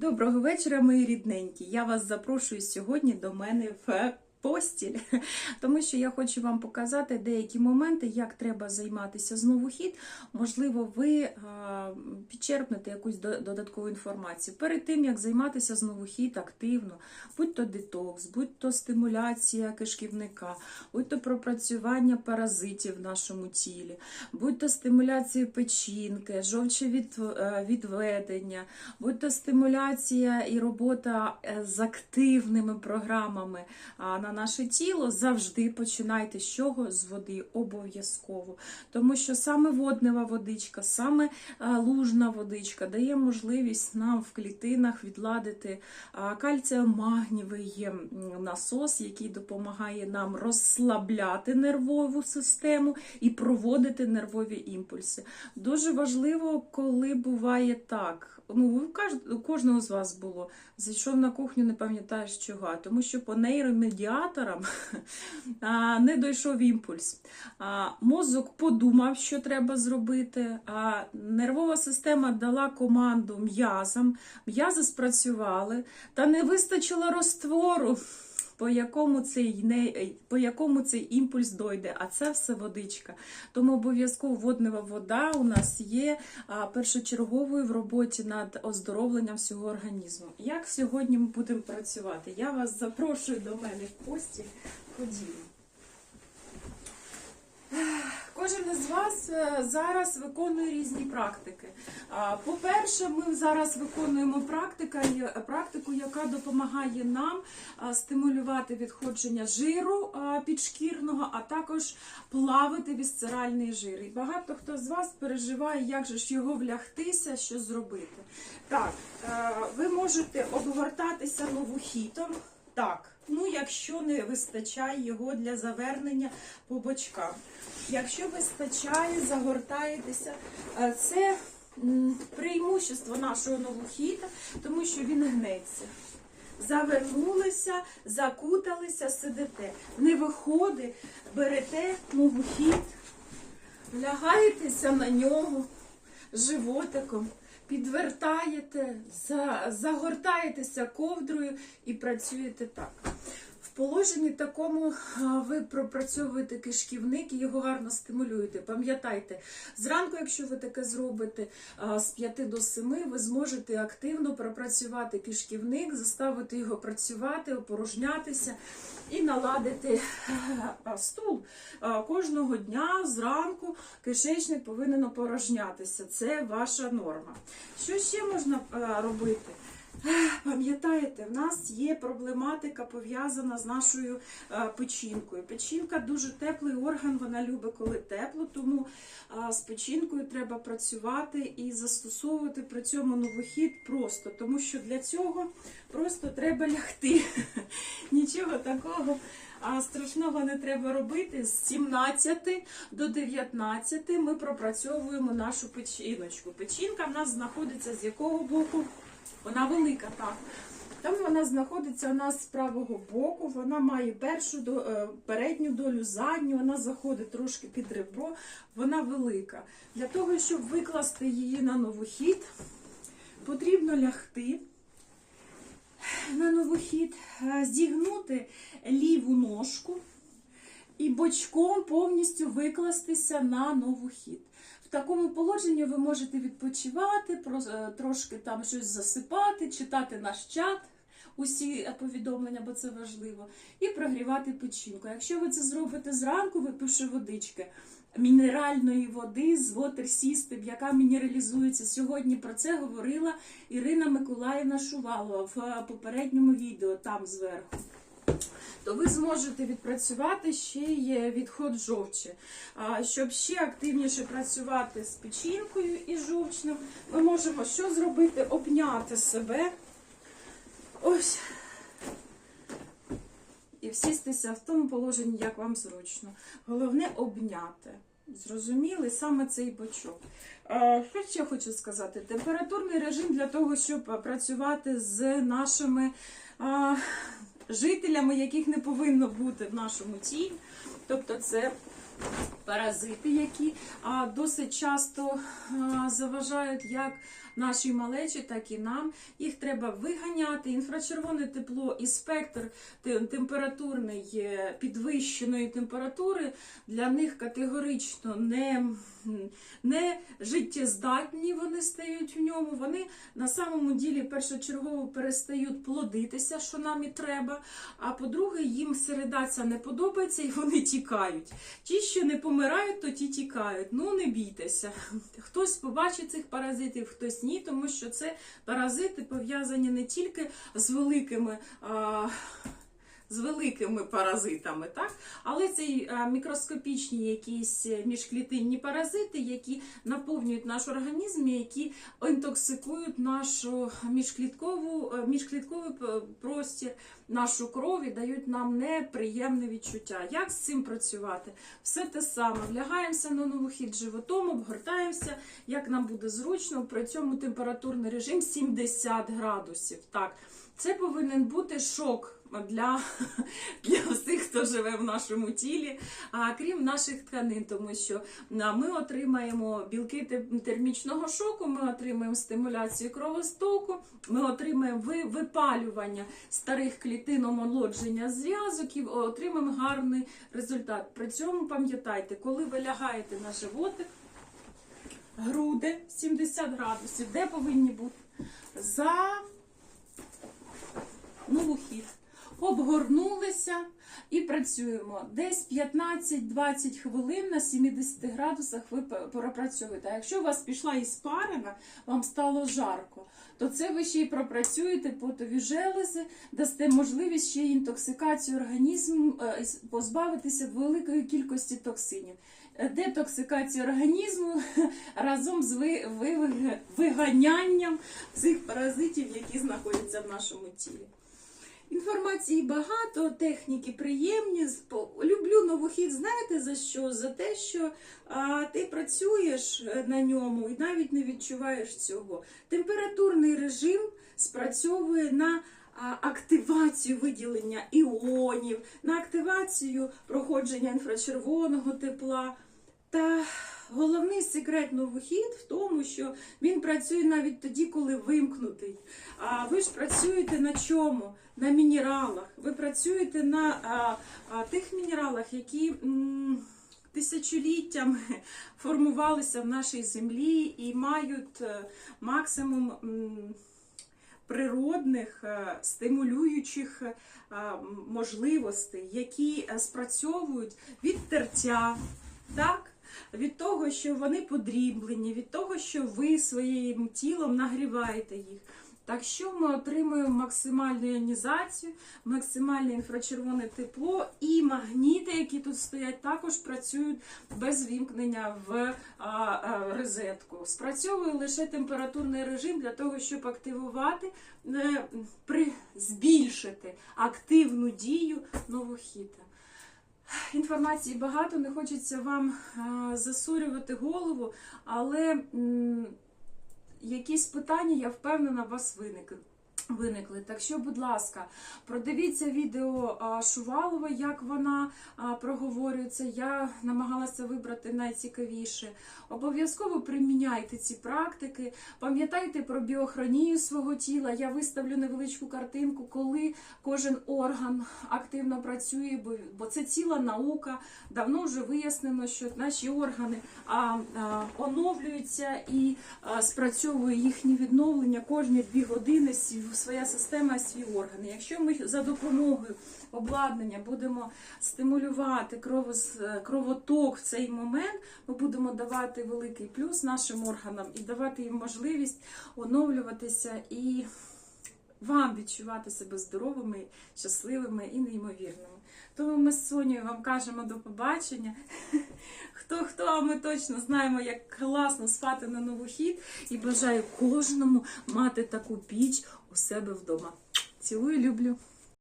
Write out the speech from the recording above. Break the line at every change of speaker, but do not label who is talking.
Доброго вечора, мої рідненькі. Я вас запрошую сьогодні до мене в постіль, тому що я хочу вам показати деякі моменти, як треба займатися знову хід. Можливо, ви підчерпнете якусь додаткову інформацію. Перед тим, як займатися знову хід активно, будь то детокс, будь то стимуляція кишківника, будь то пропрацювання паразитів в нашому тілі, будь то стимуляція печінки, жовчовідведення, будь то стимуляція і робота е, з активними програмами а, на наше тіло, завжди починайте з чого? З води обов'язково. Тому що саме воднева водичка, саме е, лужна водичка дає можливість нам в клітинах відладити кальціомагнівий насос, який допомагає нам розслабляти нервову систему і проводити нервові імпульси. Дуже важливо, коли буває так. Ну, у кожного з вас було. Зайшов на кухню, не пам'ятаєш чого, тому що по нейромедіаторам а, не дійшов імпульс. Мозок подумав, що треба зробити. А нервова система дала команду м'язам, м'язи спрацювали, та не вистачило розтвору. По якому цей не по якому цей імпульс дойде, а це все водичка. Тому обов'язково воднева вода у нас є першочерговою в роботі над оздоровленням всього організму. Як сьогодні ми будемо працювати? Я вас запрошую до мене в пості. Ходімо. Кожен із вас е, зараз виконує різні практики. По-перше, ми зараз виконуємо практика, є- практику, яка допомагає нам стимулювати відходження жиру підшкірного, а також плавити вісцеральний жир. І багато хто з вас переживає, як же ж його влягтися, що зробити. Так, е, ви можете обгортатися новохітом. Так, ну якщо не вистачає його для завернення по бочкам. Якщо вистачає, загортаєтеся. Е, Це преимущество нашого новохіта, тому що він гнеться. Завернулися, закуталися, сидите. Не виходить, берете новохід, лягаєтеся на нього животиком, підвертаєте, загортаєтеся ковдрою і працюєте так. Положенні такому ви пропрацьовуєте кишківник і його гарно стимулюєте. Пам'ятайте, зранку, якщо ви таке зробите з 5 до 7, ви зможете активно пропрацювати кишківник, заставити його працювати, опорожнятися і наладити стул. Кожного дня зранку кишечник повинен опорожнятися. Це ваша норма. Що ще можна робити? Пам'ятаєте, в нас є проблематика пов'язана з нашою е, печінкою. Печінка дуже теплий орган, вона любить, коли тепло, тому е, з печінкою треба працювати і застосовувати при цьому новохід просто, тому що для цього просто треба лягти. Нічого такого. Страшного не треба робити. З 17 до 19 ми пропрацьовуємо нашу печіночку. Печінка в нас знаходиться з якого боку? Вона велика, так. Там вона знаходиться у нас з правого боку, вона має першу е, передню долю, задню, вона заходить трошки під ребро, вона велика. Для того, щоб викласти її на новохід, потрібно лягти на новохід, е, зігнути ліву ножку і бочком повністю викластися на новохід. В такому положенні ви можете відпочивати, е, трошки там щось засипати, читати наш чат, усі повідомлення, бо це важливо, і прогрівати печінку. Якщо ви це зробите зранку, випивши водички. Мінеральної води з Water System, яка мінералізується. Сьогодні про це говорила Ірина Миколаївна Шувалова в е, попередньому відео там зверху то ви зможете відпрацювати ще й відход жовчі. Щоб ще активніше працювати з печінкою і жовчним, ми можемо що зробити? Обняти себе. Ось. І всістися в тому положенні, як вам зручно. Головне обняти. Зрозуміли саме цей бочок. Е, Що ще хочу сказати? Температурний режим для того, щоб е, працювати з нашими жителями, яких не повинно бути в нашому тілі. Тобто це паразити, які досить часто заважають як нашій малечі, так і нам. Їх треба виганяти. Інфрачервоне тепло і спектр те- температурний підвищеної температури для них категорично не, не життєздатні вони стають в ньому. Вони на самому ділі першочергово перестають плодитися, що нам і треба. А по-друге, їм середа ця не подобається і вони тікають. Ті, що не помирають, то ті тікають. Ну не бійтеся. Хтось побачить цих паразитів, хтось ні, тому що це паразити пов'язані не тільки з великими. А, з великими паразитами, так? але це мікроскопічні якісь е, міжклітинні паразити, які наповнюють наш організм, які інтоксикують нашу міжкліткову, е, міжклітковий простір, нашу кров і дають нам неприємне відчуття. Як з цим працювати? Все те саме. Влягаємося на новохід животом, обгортаємося, як нам буде зручно. При цьому температурний режим 70 градусів. Так, це повинен бути шок для, для всіх, хто живе в нашому тілі, а крім наших тканин, тому що ми отримаємо білки термічного шоку, ми отримаємо стимуляцію кровостоку, ми отримаємо випалювання старих клітин, омолодження зв'язок і отримаємо гарний результат. При цьому пам'ятайте, коли ви лягаєте на животик, груди 70 градусів, де повинні бути? За новохід. Обгорнулися і працюємо. Десь 15-20 хвилин на 70 градусах ви п- пропрацьовуєте. А якщо у вас пішла іспарина, вам стало жарко, то це ви ще й пропрацюєте потові желези, дасте можливість ще й інтоксикацію організму, е, позбавитися великої кількості токсинів. Е, Детоксикація організму разом з ви- виганянням цих паразитів, які знаходяться в нашому тілі. Інформації багато, техніки приємні. Люблю новохід. Знаєте за що? За те, що а, ти працюєш е, на ньому і навіть не відчуваєш цього. Температурний режим спрацьовує на активацію виділення іонів, на активацію проходження інфрачервоного тепла. Та головний секрет новохід в тому, що він працює навіть тоді, коли вимкнутий. А ви ж працюєте на чому? На мінералах. Ви працюєте на а, а, тих мінералах, які м, тисячоліттями формувалися в нашій землі і мають е, максимум. Природних е, стимулюючих е, можливостей, які спрацьовують від тертя, так? Від того, що вони подріблені, від того, що ви своїм тілом нагріваєте їх. Так що ми отримуємо максимальну іонізацію, максимальне інфрачервоне тепло і магніти, які тут стоять, також працюють без вімкнення в розетку. Спрацьовує лише температурний режим для того, щоб активувати, е, збільшити активну дію новохіта. Інформації багато, не хочеться вам засурювати голову, але якісь питання, я впевнена, у вас виникли. Виникли. Так що, будь ласка, продивіться відео Шувалова, як вона проговорюється. Я намагалася вибрати найцікавіше. Обов'язково приміняйте ці практики. Пам'ятайте про біохронію свого тіла. Я виставлю невеличку картинку, коли кожен орган активно працює, бо, це ціла наука. Давно вже вияснено, що наші органи оновлюються і спрацьовує їхнє відновлення кожні дві години своя система, свій орган. Якщо ми за допомогою обладнання будемо стимулювати кровоток в цей момент, ми будемо давати великий плюс нашим органам і давати їм можливість оновлюватися і вам відчувати себе здоровими, щасливими і неймовірними. Тому ми з Сонією вам кажемо до побачення. Хто хто, а ми точно знаємо, як класно спати на новохід і бажаю кожному мати таку піч у себе вдома. Цілую, люблю.